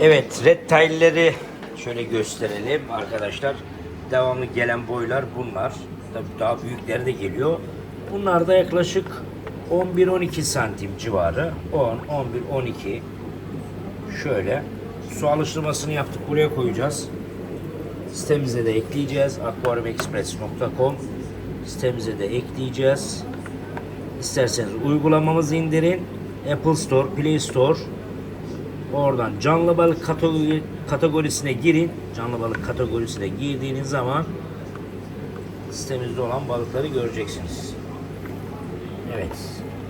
Evet, red tile'leri şöyle gösterelim arkadaşlar. Devamlı gelen boylar bunlar. Tabii daha büyükleri de geliyor. Bunlar da yaklaşık 11-12 santim civarı. 10, 11, 12. Şöyle su alıştırmasını yaptık buraya koyacağız. Sitemize de ekleyeceğiz. aquariumexpress.com sitemize de ekleyeceğiz. İsterseniz uygulamamızı indirin. Apple Store, Play Store. Oradan canlı balık kategori, kategorisine girin. Canlı balık kategorisine girdiğiniz zaman sitemizde olan balıkları göreceksiniz. Evet.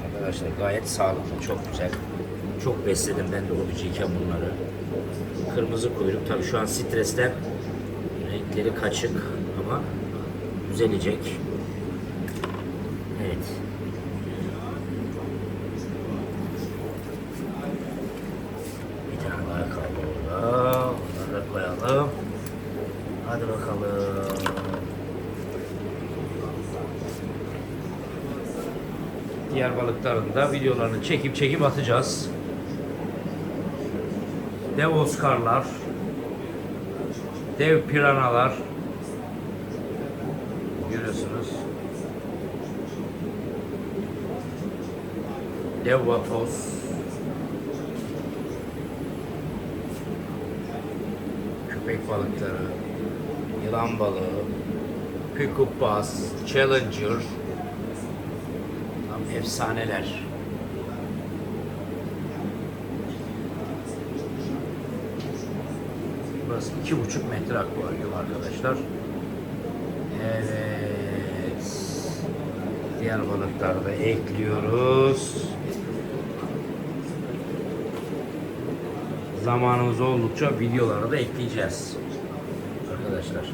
Arkadaşlar gayet sağlıklı. Çok güzel. Çok besledim ben de hobiciyken bunları. Kırmızı kuyruk. Tabii şu an stresten renkleri kaçık ama düzelecek. Evet. Da koyalım. Hadi bakalım. Diğer balıkların da videolarını çekip çekip atacağız. Dev Oscar'lar, dev piranalar görüyorsunuz. Dev vatoz, köpek balıkları, yılan balığı, pickup bass, challenger, tam efsaneler. Burası iki buçuk metre akvaryum arkadaşlar. Evet. Diğer balıkları da ekliyoruz. Zamanımız oldukça videoları da ekleyeceğiz. Arkadaşlar.